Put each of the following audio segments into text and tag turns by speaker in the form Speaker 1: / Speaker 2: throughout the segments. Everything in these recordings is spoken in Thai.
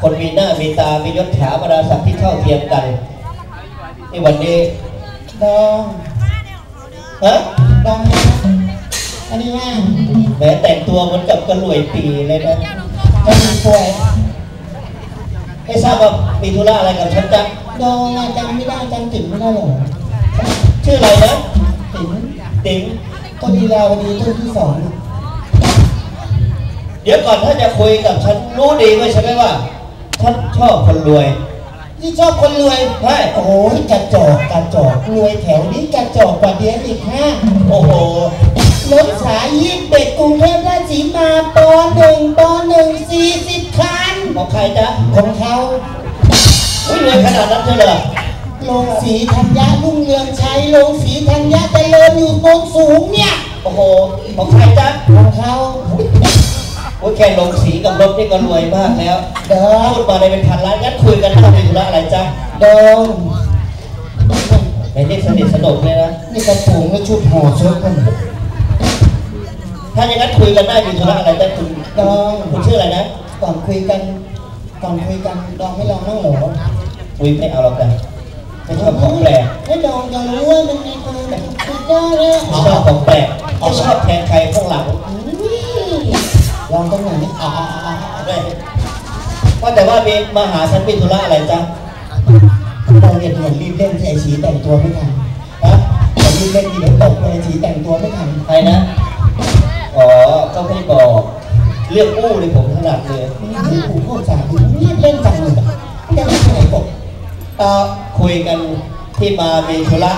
Speaker 1: คนมีหน้ามีตา มียศถาบรรดาศักดิ์ที่เท่าเทียมกันในวันนี้
Speaker 2: ดอง
Speaker 1: ฮะ
Speaker 2: ดองอันนี้ว่า
Speaker 1: แหมแต่งตัวเหมือนกับกระหลวยปีเลยนะ
Speaker 2: จะมีป่วย
Speaker 1: ไม่ทราบว่ามีธุระอะไรกับฉันจ๊ะ
Speaker 2: ดองอะจำไม่ได้จำถึงไม่ได้หรอ
Speaker 1: ชื่ออะไรนะ
Speaker 2: ถึง
Speaker 1: ติ๋ง
Speaker 2: ต้นดีลาวดีต้นที่สอง
Speaker 1: เดี๋ยวก่อนถ้าจะคุยกับฉันรู้ดีไหมใช่ไหมว่า ฉันชอบคนรวย
Speaker 2: ที่ชอบคนรวย
Speaker 1: ใช่
Speaker 2: โอ้ยกระจอกกระจอกรวยแถวนี้กระจอกกว่าเดียวอีกห้า
Speaker 1: โอ้โห
Speaker 2: รถสายยิบเด็กกรุงเทพราชสีมาปหนึ่งปหนึ่งสี่สิบคัน
Speaker 1: ของใครจ๊ะ
Speaker 2: ของเขา
Speaker 1: อุ้ยรวยขนาดนั้นเชียวเหรอ
Speaker 2: โรงสีธัญญารุ่งเรืองชัยโรงสีธัญญาเจริญอยู่โนนสูงเนี่ย
Speaker 1: โอ้โห ของใครจ๊ะ
Speaker 2: ของเขา
Speaker 1: โอ้ยแค่ลงสีกับรถนี่ก็รวยมากแล้ว
Speaker 2: เดิม
Speaker 1: พูดมาเลยเป็นพันล้านงั้นคุยกันถ้ามีธุระอะไรจ๊ะ
Speaker 2: เดิม
Speaker 1: ไอ้นี่สนิทสนมเลยนะ
Speaker 2: นี่กระปุงและชุดห่อชุดกัน
Speaker 1: ถ้าอย่างนั้นคุยกันได้มีธุระอะไรจ๊ะคุณ
Speaker 2: ดอง
Speaker 1: คุณชื่ออะไรนะ
Speaker 2: ก่อนคุยกันก่อนคุยกันดองไม่ลองนั่งเหรอ
Speaker 1: คุยไม่เอาหรอกจ้ะไม่ชอบของแปลก
Speaker 2: ให้ดองจะรู้ว่ามันมีความแบบสุดยอดเลย
Speaker 1: ไม่ชอบของแปลกไม่ชอบแทนใครข้างหลัง
Speaker 2: ลองตรงไหนอ่า
Speaker 1: ด้วยว่าแต่ว่ามีมาหาฉันมีธุระอะไรจ๊ะ
Speaker 2: ดองเนี่ยด่วนรีบเล่นที่ไอชีแต่งตัวไม่ทัน
Speaker 1: ฮะ
Speaker 2: ตอนรีบเล่นที่เดี๋ยวตกเลยไอชีแต่งตัวไม่ทัน
Speaker 1: ใครนะ อ๋อ ก็ไม่บอก เรื่องอู้เลยผมถนัดเลย
Speaker 2: นี่ผูพูดจาดีรีบเล่นจังเลยจะไปไหนบอก
Speaker 1: เอ่อคุยกันที่มามีธุระ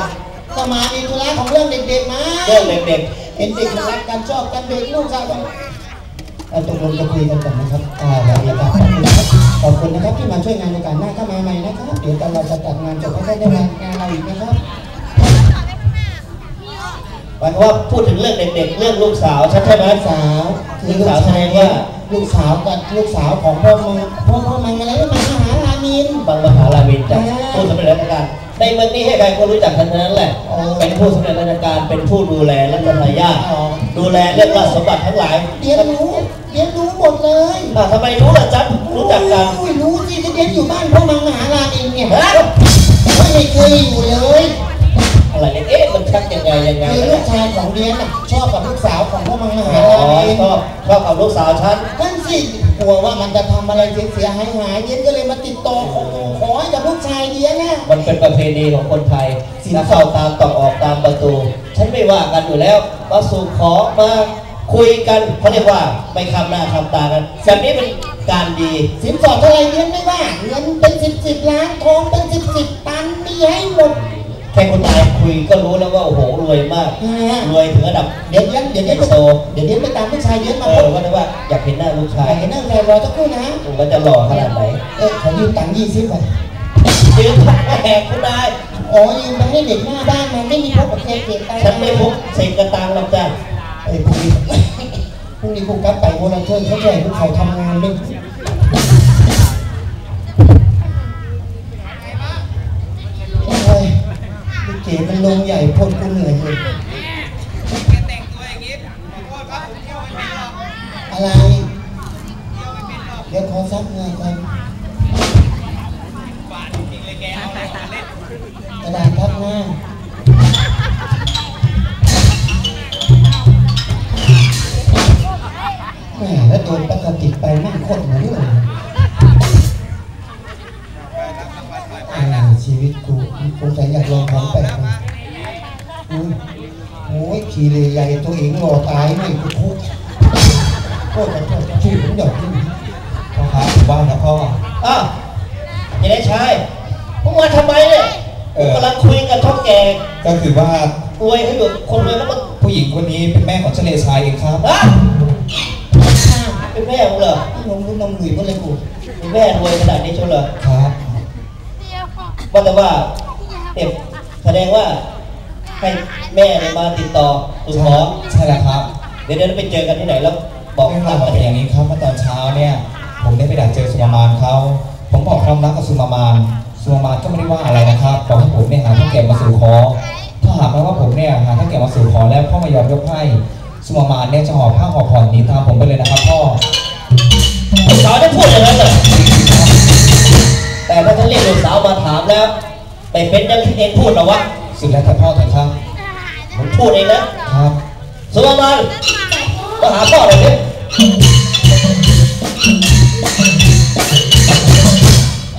Speaker 2: ก็มามีธุระของเรื่องเด็กๆมา
Speaker 1: เรื่องเด็ก
Speaker 2: เห็นเด็กรักกันชอบกันเด็กลูกสาวกันเอา ตกลงจะคุยกันก่อนนะครับอ่าแล้วเดี๋ยวขอบคุณนะครับขอบคุณนะครับที่มาช่วยงานในการหน้าเข้ามาใหม่นะครับ เดี๋ยวตอนเราจะจัดงานจบก็ได้ได้งานงานเราอีกนะครับ
Speaker 1: ๆหมายความว่าพูดถึงเรื่องเด็กๆ เรื่องลูกสาวฉันใช่ไหม
Speaker 2: ลูกสาวคือลูกชายว่าลูกสาวกับลูกสาวของพ่อมึงพ่อพ่อมันอะไรมังมหารามิน
Speaker 1: บางมหาลาวินจาก
Speaker 2: อ่า
Speaker 1: ผู้สำเร็จราชการในเมืองนี้ให้ใครก็รู้จักกันทั้งนั้นแหละ
Speaker 2: อ๋อ
Speaker 1: เป็นผู้สำเร็จราชการเป็นผู้ดูแลรัชทายาท
Speaker 2: อ๋อ
Speaker 1: ดูแลเรื่องราชสมบัติทั้งหลาย
Speaker 2: เรียนรู้เรียนรู้หมดเลย
Speaker 1: อะทำไมรู้ล่ะจ๊ะรู้จักกัน
Speaker 2: อุ้ยรู้สิจะเรียนอยู่บ้านพ่อมังมหารามินเนี่ย
Speaker 1: ฮะ
Speaker 2: ไม่เคยอยู่เลย
Speaker 1: อะไรเนี่ยเอ๊ะมันชักยังไงยังไง
Speaker 2: คือลูกชายของเดียนน่ะชอบกับลูกสาวของพ่อมังมหา
Speaker 1: อ๋อ
Speaker 2: รามิน
Speaker 1: ชอบชอบกับลูกสาวฉัน
Speaker 2: นั่นสิกลัวว่ามันจะทำอะไรเสียหายหายเดียนก็เลยมาติดต่อขอขอให้กับลูกชายเดียนนะ
Speaker 1: มันเป็นประเพณีของคนไทย
Speaker 2: สินสอด
Speaker 1: ถ้าเข้าตามต้องออกตามประตู ฉันไม่ว่ากันอยู่แล้วมาสู่ขอมา คุยกันเขาเรียกว่าไม่คำหน้าคำตากันแบบนี้เป็นการดี
Speaker 2: สินสอดเท่าไหรเดียนไม่ว่าเงินเป็นสิบสิบล้านทองเป็นสิบสิบตันมีให้หมด
Speaker 1: แค่คนตายคุยก็รู้แล้วว่าโอ้โหรวยมาก
Speaker 2: อ่าร
Speaker 1: วยถึงระดับ
Speaker 2: เดี๋ยวเดียนเดี๋ยวเดียนไป
Speaker 1: โซ
Speaker 2: เดี๋ยวเดียนไปตามลูกชายเดียน
Speaker 1: เอ
Speaker 2: มาพ
Speaker 1: อบว่าแต่ว่าอยากเห็นหน้าลูกชาย
Speaker 2: อยากเห็นหน้าชายรอสักครู่นะ
Speaker 1: มันจะหล่อขนาดไหน
Speaker 2: เออขอยืมตังค์ยี่สิบไป
Speaker 1: ยืนแหกคุณนาย
Speaker 2: อ๋อยืมมาให้เด็กหน้าบ้านมันไม่มีพกกับเคเก็บไป
Speaker 1: ฉันไม่พกเศษกระตังหรอกจ้ะ
Speaker 2: ไอ้พวกนี้พรุ่งนี้พวกกลับไปโบราณเชิญเขาแจกพวกเขาทำงานด้วยโอ้ยลูกเก๋มันลงใหญ่พ่นกูเหนื่อยเลย
Speaker 3: แต่งตัวอย่างนี้ขอโทษครับผมเที่ยวไม่เป็นหรอก
Speaker 2: อะไร
Speaker 3: เที่ยวไม่เป็นหรอก
Speaker 2: เดี๋ยวขอซับเงินก่อน
Speaker 3: บาจริงเลยแกเอาอะไรมาเล่น
Speaker 2: กระดาษทับหน้า มแล้วโดนปกติไปนั่งโคตรเหมือนเลยชีวิตกูกูใจอยากลองของแปลกโอ้ยขี่เลยใหญ่ตัวเองรอตายไม่กูทุกโคตรขอโทษชื่อผมหยอกที่
Speaker 4: พ่อครับบ้านครับพ่อ
Speaker 1: อ้าวยังได้ชายมึงมาทำไมเนี่ยกำลังคุยกับท้องแก
Speaker 4: ก็คือว่าร
Speaker 1: วยเขาอยู่คนรวยเขามา
Speaker 4: ผู้หญิงคนนี้เป็นแม่ของเฉลยชายเองครับ
Speaker 1: ฮะ เป็นแม่มึงเหรอ
Speaker 2: นมลูกนมหลุยหมดเลยกู
Speaker 1: เป็นแม่รวยขนาดนี้เชียวเหรอ
Speaker 4: ครับ
Speaker 1: ว่าแต่ว่าเด็กแสดงว่าให้แม่เนี่ยมาติดต่อสู่ขอ
Speaker 4: ใช่แล้วครับ
Speaker 1: เดี๋ยวเดี๋ยวไปเจอกันที่ไหนแล้วบอก
Speaker 4: เรื่อง
Speaker 1: ตารา
Speaker 4: มว
Speaker 1: มา
Speaker 4: เป็น
Speaker 1: เนี่
Speaker 4: อยย่างนี้ครับเมื่อตอนเช้าเนี่ย ผมได้ไปดักเจอสุมามานเขาผมบอกความรักกับสุมามานสุมามานก็ไม่ได้ว่าอะไรนะครับบอกให้ผมเนี่ยหาท่าแก่มาสู่ขอถ้าหากแม้ว่าผมเนี่ยหาท่าแก่มาสู่ขอแล้วพ่อไม่ยอมยกให้ สุมามานเนี่ยจะห่อผ้าห่อผ่อนหนีตามผมไปเลยนะครับพ่อ
Speaker 1: สาวได้พูดอย่างนั้นเหรอแล้วไม่เป็นอย่างที่เองพูดหรอวะ
Speaker 4: สุดแล้วแต่พ่อเถอะครับ
Speaker 1: ผมพูดเองนะครับสุมามานมาหาพ่อเลยดิ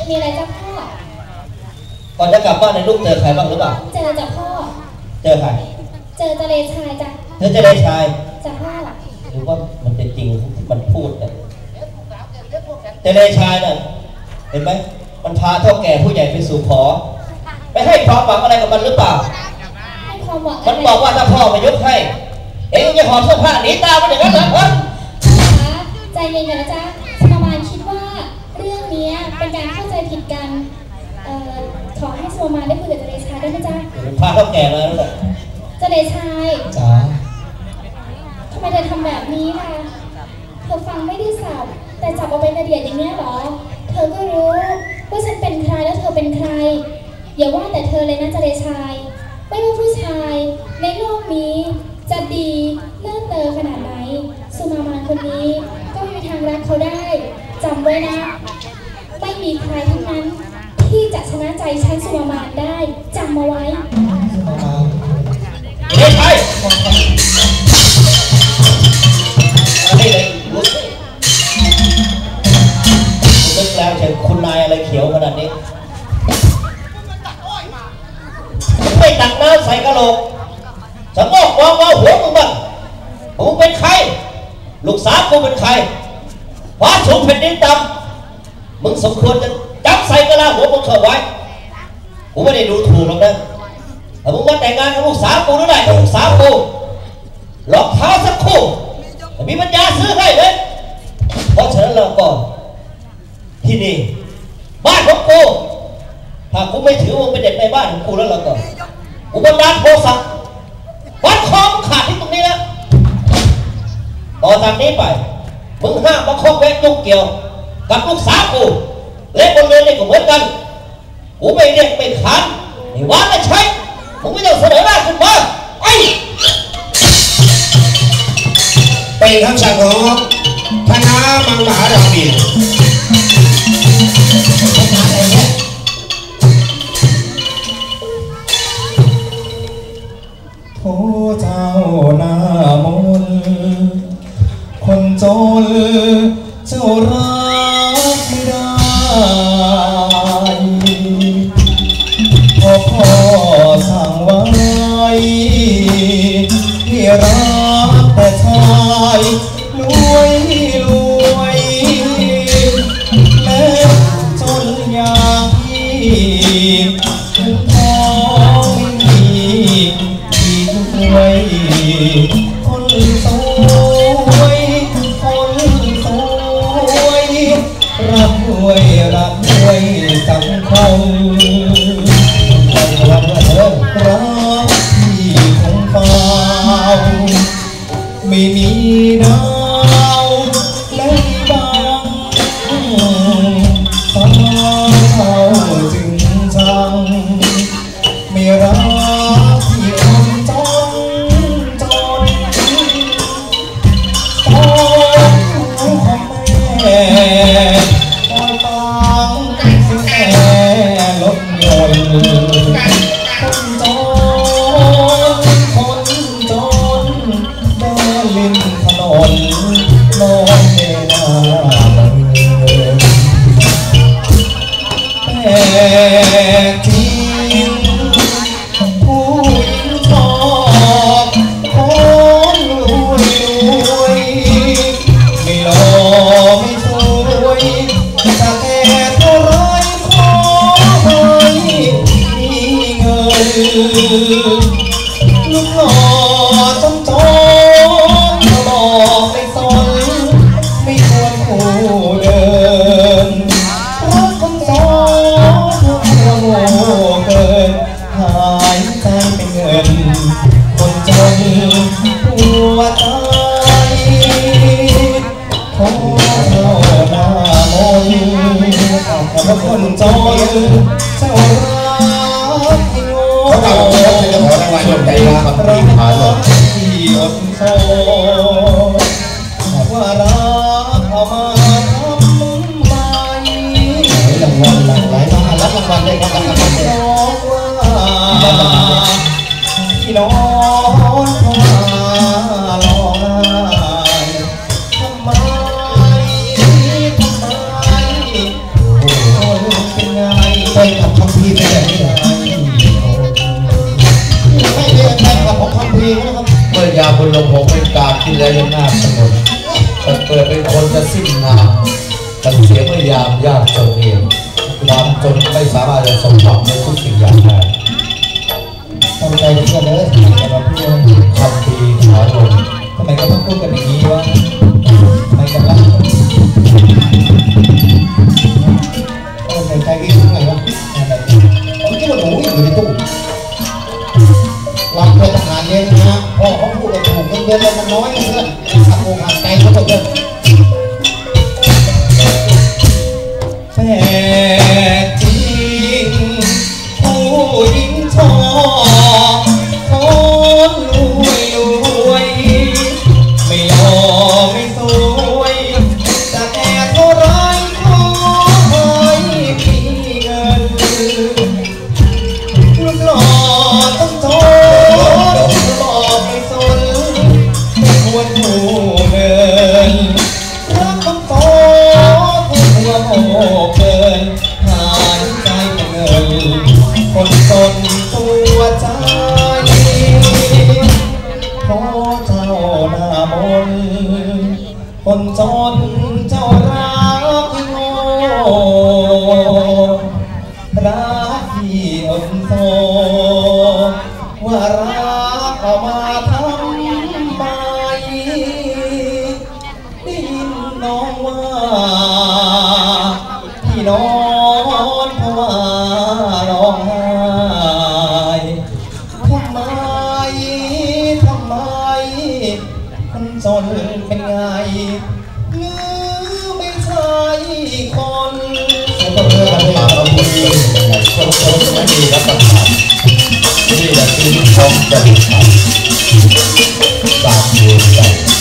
Speaker 5: มีอะไรจ้ะพ่อ
Speaker 1: ก่อนจะกลับบ้านในลูกเจอใครบ้างหรือเปล่า
Speaker 5: เจอจ้ะพ่อ
Speaker 1: เจอใคร
Speaker 5: เจอทะเลชายจ้ะ
Speaker 1: เธอจะได้ชาย
Speaker 5: จ้ะพ่อ
Speaker 1: หรือว่ามันเป็นจริงที่มันพูดเนี่ยเจเลชายน่ะเห็นไหมมันพาเท่าแก่ผู้ใหญ่ไปสู่ขอ ไปให้ความหวังอะไรกับมันหรือเปล่า
Speaker 5: ให้ความหวัง
Speaker 1: มันบอกว่าถ้าพ่อมายกให้ เองจะหอบเสื้อผ้าหนีตามมันอย่างนั้นเหรอฮะ
Speaker 5: พ่อคะใจเย็นๆนะจ๊ะสมามานคิดว่าเรื่องเนี้ยเป็นการเข้าใจผิดกันเอ่อขอให้สมามานได้คุยกับทะเลชายได้ไหมจ๊ะ
Speaker 1: พาเท่าแก่มาแล้วแบบ
Speaker 5: ทะเลชาย
Speaker 4: จ๋า
Speaker 5: ทำไม เธอทำแบบนี้ล่ะเธอฟังไม่ได้สับแต่จับเอาไปกระเดียดอย่างเนี้ยหรอ เธอก็รู้ว่าฉันเป็นใครแล้วเธอเป็นใคร อย่าว่าแต่เธอเลยนะทะเลชาย ไม่ว่าผู้ชาย ในโลกนี้จะดีเลิศเลอขนาดไหน สุมามานคนนี้ ก็ไม่มีทางรักเขาได้จำไว้นะ ไม่มีใครทั้งนั้น ที่จะชนะใจฉันสุมามานได้จำมาไว้
Speaker 1: ตักน้ำใส่กระโหลกสมองมองว่าหัวมึงบ้างมึงเป็นใคร ลูกสาวกูเป็นใครฟ้าสูงแผ่นดินต่ำมึงสมควรจะจับใส่กระลาหัวมึงเข้าไว้กูไม่ได้ดูถูกหรอกนะถ้ามึงมาแต่งงานกับลูกสาวกูหรือได้กับลูกสาวกูรองเท้าสักคู่มีปัญญาซื้อให้เลยเพราะฉะนั้นเราก็ที่นี่บ้านของกูถ้ากูไม่ถือว่ามึงเป็นเด็กในบ้านของกูแล้วเราก็ กูบันดาลโทสะวัดคอมขาดที่ตรงนี้แล้วต่อจากนี้ไปมึงห้ามมาคบแวะยุ่งเกี่ยว กับลูกสาวกูและบนเรือนนี่ก็เหมือนกันกูไม่เรียกไม่ขานไม่ว่าไม่ใช่มึงไม่ต้องเสนอหน้าขึ้นมาไอ้
Speaker 6: เป็นคำสั่งของคณะมังมหารามิา
Speaker 4: ยครับที่ผ่านมาที่
Speaker 6: อ
Speaker 4: ดทน
Speaker 2: ยา
Speaker 6: มยากจนเองความจนไม่สามารถจะสมหวังในทุกสิ่งอย่างได้ ข้า
Speaker 7: มาทำไม
Speaker 2: ได้ยินน้อง
Speaker 7: ว่าที่นอนเพราว่าร้องไห้ทำไมทำไมคนจนเป็นไงหรือไม่ใช่คน
Speaker 6: ขอบคุณครับ
Speaker 2: Thank you.